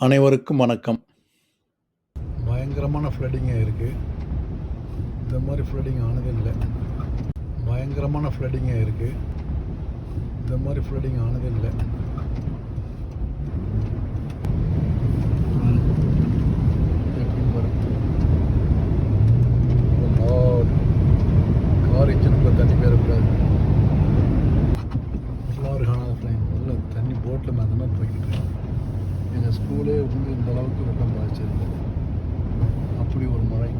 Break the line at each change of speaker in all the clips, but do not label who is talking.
அனைவருக்கும் வணக்கம்.
பயங்கரமான ஃப்ளட்டிங்காக இருக்குது இந்த மாதிரி ஃப்ளட்டிங் ஆனது இல்லை. பயங்கரமான ஃப்ளட்டிங்காக இருக்குது இந்த மாதிரி ஃப்ளட்டிங் ஆனது இல்லை எப்படின்னு பாருங்க. Oh Lord. கார் இன்ஜினுக்குள்ள தண்ணி போயிடக்கூடாது எல்லாரும் காணாத ஃப்ளைன் உள்ள தண்ணி போட்டில் மேலே தான் போய்கிட்டு இருக்கு எங்கள் ஸ்கூலே வந்து இந்த அளவுக்கு வெள்ளம் பாதிச்சிருக்கு அப்படி ஒரு மழை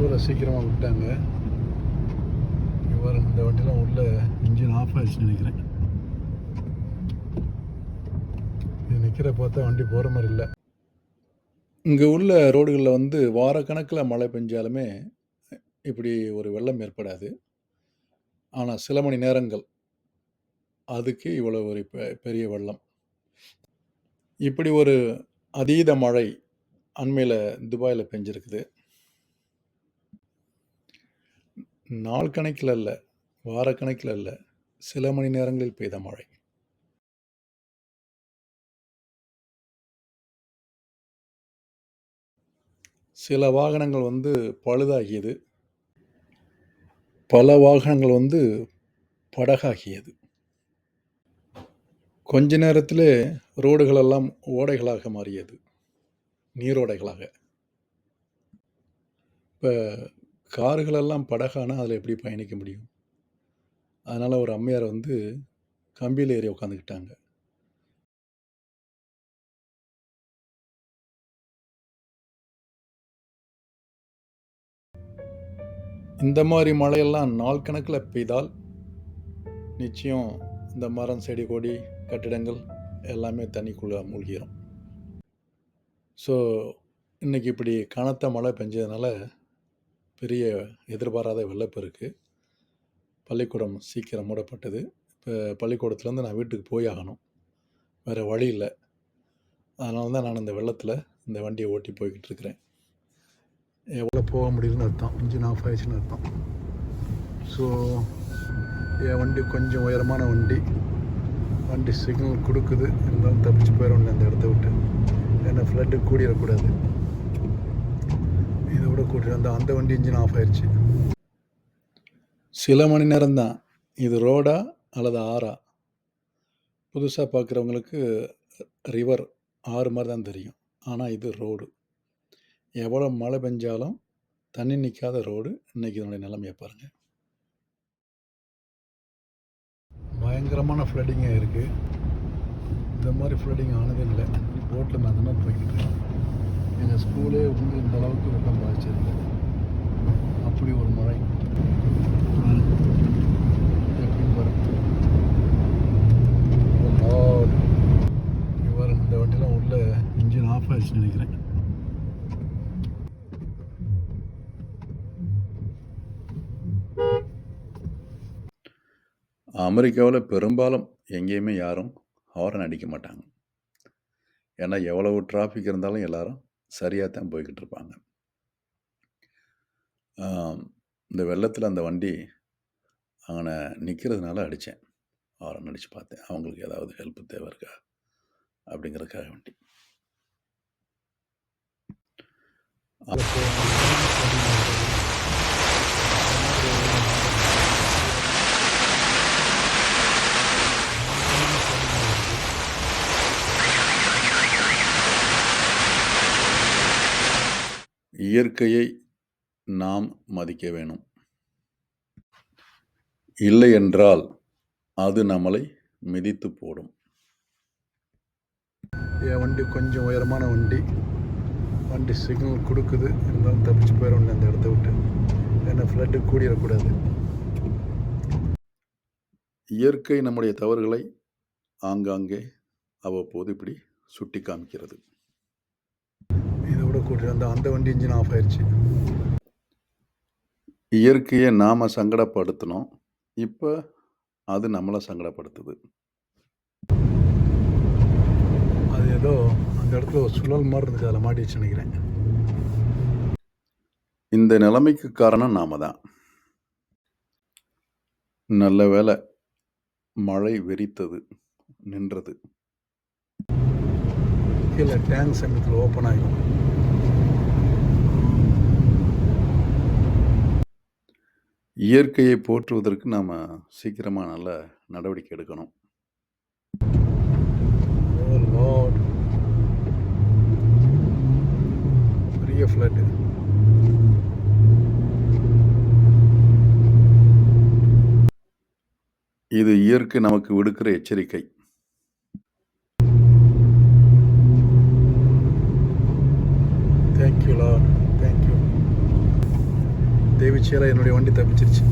ஸ்கூலை சீக்கிரமாக விட்டாங்க. இவர் இந்த வண்டிலாம் உள்ள இன்ஜின் ஆஃப் ஆயிடுச்சுன்னு நினைக்கிறேன். இது நிற்கிற பார்த்தா வண்டி போகிற மாதிரி இல்லை.
இங்கே உள்ள ரோடுகளில் வந்து வாரக்கணக்கில் மழை பெஞ்சாலுமே இப்படி ஒரு வெள்ளம் ஏற்படாது. ஆனால் சில மணி நேரங்கள் அதுக்கு இவ்வளோ ஒரு பெ- பெரிய வெள்ளம். இப்படி ஒரு அதீத மழை அண்மையில் துபாயில் பெஞ்சிருக்குது. நாள் கணக்கில் அல்ல வாரக்கணக்கில் அல்ல சில மணி நேரங்களில் பெய்த மழை. சில வாகனங்கள் வந்து பழுதாகியது. பல வாகனங்கள் வந்து படகாகியது. கொஞ்ச நேரத்திலே ரோடுகளெல்லாம் ஓடைகளாக மாறியது. நீரோடைகளாக. இப்போ கார்களெல்லாம் படகானா அதில் எப்படி பயணிக்க முடியும்? அதனால் ஒரு அம்மையார் வந்து கம்பியில் ஏறி உட்காந்துக்கிட்டாங்க இந்த மாதிரி மழையெல்லாம் நாள் கணக்கில் பெய்தால் நிச்சயம் இந்த மரம் செடி கொடி கட்டிடங்கள் எல்லாமே தண்ணிக்குள்ளே மூழ்கிடும் ஸோ இன்றைக்கி இப்படி கனத்த மழை பெஞ்சதுனால பெரிய எதிர்பாராத வெள்ளப்பெருக்கு. பள்ளிக்கூடம் சீக்கிரம் மூடப்பட்டது. இப்போ பள்ளிக்கூடத்துலேருந்து நான் வீட்டுக்கு போய் ஆகணும். வேறு வழி இல்லை. அதனால தான் நான் இந்த வெள்ளத்தில் இந்த வண்டியை ஓட்டி போய்கிட்டு இருக்கிறேன்.
எவ்வளோ போக முடியுதுன்னு அர்த்தம். இன்ஜின் ஆஃப் ஆயிடுச்சுன்னு அர்த்தம். ஸோ என் வண்டி கொஞ்சம் உயரமான வண்டி. வண்டி சிக்னல் கொடுக்குது. இருந்தாலும் தப்பிச்சு போயிடும் அந்த இடத்த விட்டு. ஏன்னா ஃப்ளட்டு கூடிடக்கூடாது. கூட்டிகிட்டு வந்த அந்த வண்டி இன்ஜின் ஆஃப் ஆயிடுச்சு
சில மணி நேரம்தான். இது ரோடா அல்லது ஆறா புதுசாக பார்க்குறவங்களுக்கு ரிவர் ஆறு மாதிரி தான் தெரியும். ஆனால் இது ரோடு எவ்வளோ மழை பெஞ்சாலும் தண்ணி நிற்காத ரோடு இன்றைக்கி இதனுடைய நிலைமையை பாருங்கள்
பயங்கரமான ஃப்ளட்டிங்காக இருக்குது இந்த மாதிரி ஃப்ளட்டிங் ஆனதே இல்லை. போட்டில் மேலே மாதிரி போய்கிட்டு இருக்கேன். எங்கள் ஸ்கூலே வந்து இந்த அளவுக்கு வெள்ளம் பாதிச்சிருக்கு அப்படி ஒரு மழை பாருங்க. Oh. இவர் இந்த வண்டிலாம் உள்ள இன்ஜின் ஆஃப் ஆயிடுச்சுன்னு நினைக்கிறேன்
அமெரிக்காவில் பெரும்பாலும் எங்கேயுமே யாரும் ஹாரன் அடிக்க மாட்டாங்க ஏன்னா எவ்வளவு டிராஃபிக் இருந்தாலும் எல்லாரும் சரியாக தான் போய்கிட்டு இருப்பாங்க இந்த வெள்ளத்தில் அந்த வண்டி அவனை நிற்கிறதுனால அடித்தேன் அவரை நடித்து பார்த்தேன். அவங்களுக்கு ஏதாவது ஹெல்ப் தேவை இருக்கா? அப்படிங்கிறதுக்காக வண்டி. இயற்கையை நாம் மதிக்க வேணும். இல்லை என்றால் அது நம்மளை மிதித்து போடும்.
என் வண்டி கொஞ்சம் உயரமான வண்டி. வண்டி சிக்னல் கொடுக்குது. இருந்தாலும் தப்பிச்சு போயிடும் அந்த இடத்த விட்டு. ஏன்னா ஃப்ளட்டு கூடிடக்கூடாது.
இயற்கை நம்முடைய தவறுகளை ஆங்காங்கே அவ்வப்போது இப்படி சுட்டி காமிக்கிறது
இதை விட கூட்டி அந்த வண்டி இன்ஜின் ஆஃப் ஆயிடுச்சு
இயற்கையை நாம் சங்கடப்படுத்தினோம் இப்போ அது நம்மளை சங்கடப்படுத்துது.
அது ஏதோ அந்த இடத்துல ஒரு சுழல் மாதிரி இருந்துச்சு அதில் மாட்டிச்சு நினைக்கிறேன்.
இந்த நிலைமைக்கு காரணம் நாம தான். நல்ல வேளை மழை வெறித்தது நின்றது.
கீழே டேங்க் சமயத்தில் ஓப்பன் ஆகிடும்.
இயற்கையை போற்றுவதற்கு நாம் சீக்கிரமாக நல்ல நடவடிக்கை எடுக்கணும்.
பெரிய ஃப்ளட்டு
இது இயற்கை நமக்கு விடுக்கிற எச்சரிக்கை.
தேங்க்யூ லார்ட் தேவிச்சேரா என்னுடைய வண்டி தப்பிச்சிருச்சு.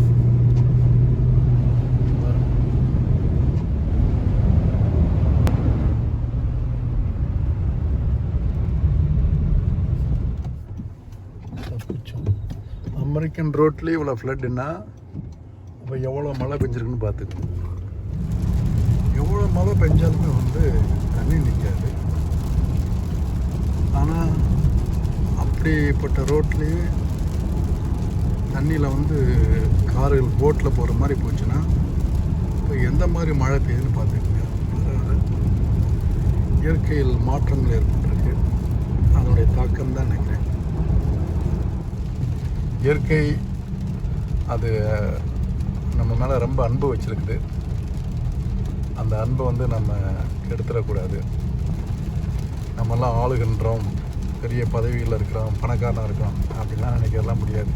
அமெரிக்கன் ரோட்லேயே இவ்வளோ ஃப்ளட்டுன்னா அப்போ எவ்வளோ மழை பெஞ்சிருக்குன்னு பார்த்துக்கணும். எவ்வளோ மழை பெஞ்சாலுமே வந்து தண்ணி நிற்காது ஆனால் அப்படிப்பட்ட ரோட்லேயே தண்ணியில் வந்து கார்கள் போட்டில் போகிற மாதிரி போச்சுன்னா இப்போ எந்த மாதிரி மழை பெய்யுதுன்னு பார்த்துக்கோங்க. இயற்கையில் மாற்றங்கள் ஏற்பட்டிருக்கு. அதனுடைய தாக்கம் தான் நினைக்கிறேன். இயற்கை அது நம்ம மேலே ரொம்ப அன்பு வச்சுருக்குது. அந்த அன்பை வந்து நம்ம கெடுத்துடக்கூடாது. நம்மெல்லாம் ஆளுகின்றோம். பெரிய பதவியில் இருக்கிறோம் பணக்காரனாக இருக்கிறோம். அப்படிலாம் நினைக்கிறதெல்லாம் முடியாது.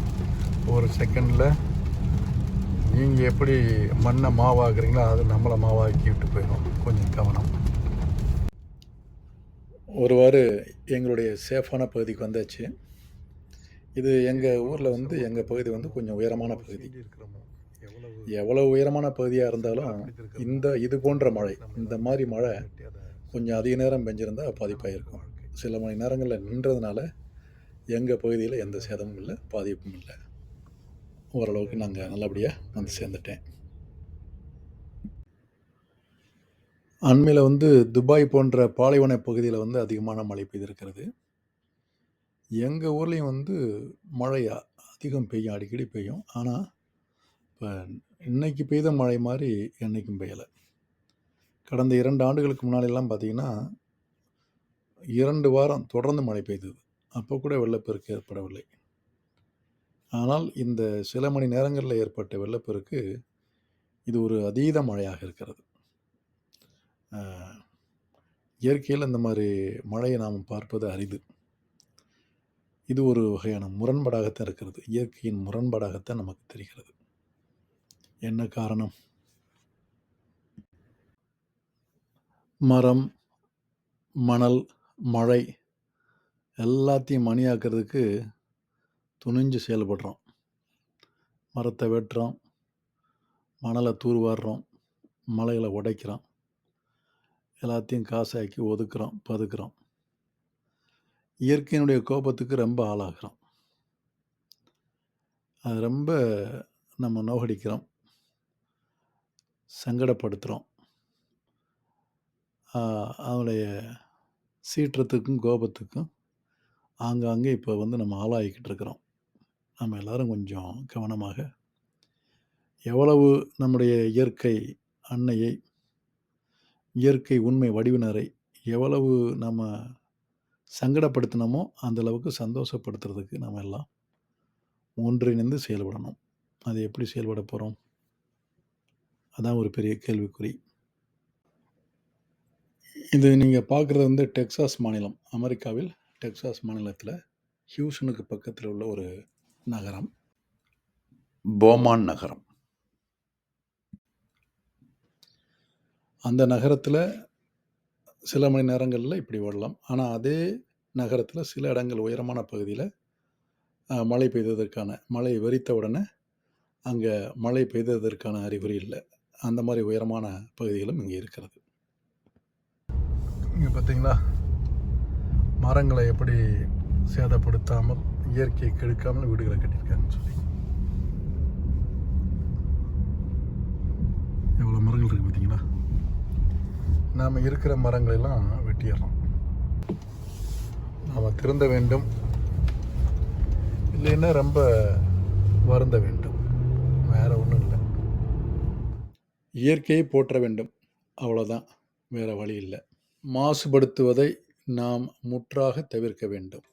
ஒரு செகண்டில் நீங்கள் எப்படி மண்ணை மாவாக்குறீங்களோ அது நம்மளை மாவாக்கி விட்டு போயிடும். கொஞ்சம் கவனம்.
ஒருவாறு எங்களுடைய சேஃபான பகுதிக்கு வந்தாச்சு. இது எங்கள் ஊரில் வந்து எங்கள் பகுதி வந்து கொஞ்சம் உயரமான பகுதி.
எவ்வளவு
எவ்வளோ உயரமான பகுதியாக இருந்தாலும் இந்த இது போன்ற மழை இந்த மாதிரி மழை கொஞ்சம் அதிக நேரம் பெஞ்சிருந்தால் பாதிப்பாக இருக்கும் சில மணி நேரங்களில் நின்றதுனால எங்கள் பகுதியில் எந்த சேதமும் இல்லை பாதிப்பும் இல்லை. ஓரளவுக்கு நாங்கள் நல்லபடியாக வந்து சேர்ந்துட்டேன். அண்மையில் வந்து துபாய் போன்ற பாலைவன பகுதியில் வந்து அதிகமான மழை பெய்திருக்கிறது. எங்கள் ஊர்லேயும் வந்து மழை அதிகம் பெய்யும் அடிக்கடி பெய்யும். ஆனால் இப்போ இன்னைக்கு பெய்த மழை மாதிரி என்றைக்கும் பெய்யலை. கடந்த இரண்டு ஆண்டுகளுக்கு முன்னாடியெல்லாம் பார்த்திங்கன்னா இரண்டு வாரம் தொடர்ந்து மழை பெய்தது. அப்போ கூட வெள்ளப்பெருக்கு ஏற்படவில்லை. ஆனால் இந்த சில மணி நேரங்களில் ஏற்பட்ட வெள்ளப்பெருக்கு இது ஒரு அதீத மழையாக இருக்கிறது. இயற்கையில் இந்த மாதிரி மழையை நாம் பார்ப்பது அரிது. இது ஒரு வகையான முரண்பாடாகத்தான் இருக்கிறது. இயற்கையின் முரண்பாடாகத்தான் நமக்கு தெரிகிறது. என்ன காரணம்? மரம் மணல் மழை எல்லாத்தையும் மணியாக்குறதுக்கு துணிஞ்சு செயல்படுறோம். மரத்தை வெட்டுறோம். மணலை தூர்வாடுறோம் மலைகளை உடைக்கிறோம். எல்லாத்தையும் காசாக்கி ஒதுக்குறோம் பதுக்குறோம். இயற்கையினுடைய கோபத்துக்கு ரொம்ப ஆளாகிறோம். அது ரொம்ப நம்ம நோகடிக்கிறோம். சங்கடப்படுத்துகிறோம் அதனுடைய சீற்றத்துக்கும் கோபத்துக்கும் ஆங்காங்கே இப்போ வந்து நம்ம ஆளாகிக்கிட்டு இருக்கிறோம். நம்ம எல்லாரும் கொஞ்சம் கவனமாக எவ்வளவு நம்முடைய இயற்கை அன்னையை இயற்கை உண்மை வடிவினரை எவ்வளவு நம்ம சங்கடப்படுத்தினோமோ அந்தளவுக்கு சந்தோஷப்படுத்துறதுக்கு நம்ம எல்லாம் ஒன்றிணைந்து செயல்படணும். அது எப்படி செயல்பட போகிறோம் அதான் ஒரு பெரிய கேள்விக்குறி. இது நீங்கள் பார்க்குறது வந்து டெக்சாஸ் மாநிலம். அமெரிக்காவில் டெக்சாஸ் மாநிலத்தில் ஹியூசனுக்கு பக்கத்தில் உள்ள ஒரு நகரம். போமான் நகரம். அந்த நகரத்தில் சில மணி நேரங்களில் இப்படி ஓடலாம். ஆனால் அதே நகரத்தில் சில இடங்கள் உயரமான பகுதியில் மழை பெய்ததற்கான மழை வெறித்த உடனே அங்கே மழை பெய்ததற்கான அறிகுறி இல்லை. அந்த மாதிரி உயரமான பகுதிகளும் இங்கே இருக்கிறது.
இங்கே பார்த்தீங்களா மரங்களை எப்படி சேதப்படுத்தாமல் இயற்கையை கெடுக்காமல் வீடுகளை கட்டியிருக்காங்கன்னு சொல்லி. எவ்வளோ மரங்கள் இருக்குது பார்த்தீங்களா? நாம் இருக்கிற மரங்களெல்லாம் வெட்டிடுறோம். நாம் திருந்த வேண்டும். இல்லைன்னா ரொம்ப வருந்த வேண்டும். வேறு ஒன்றும் இல்லை.
இயற்கையை போற்ற வேண்டும். அவ்வளோதான் வேறு வழி இல்லை. மாசுபடுத்துவதை நாம் முற்றாக தவிர்க்க வேண்டும்.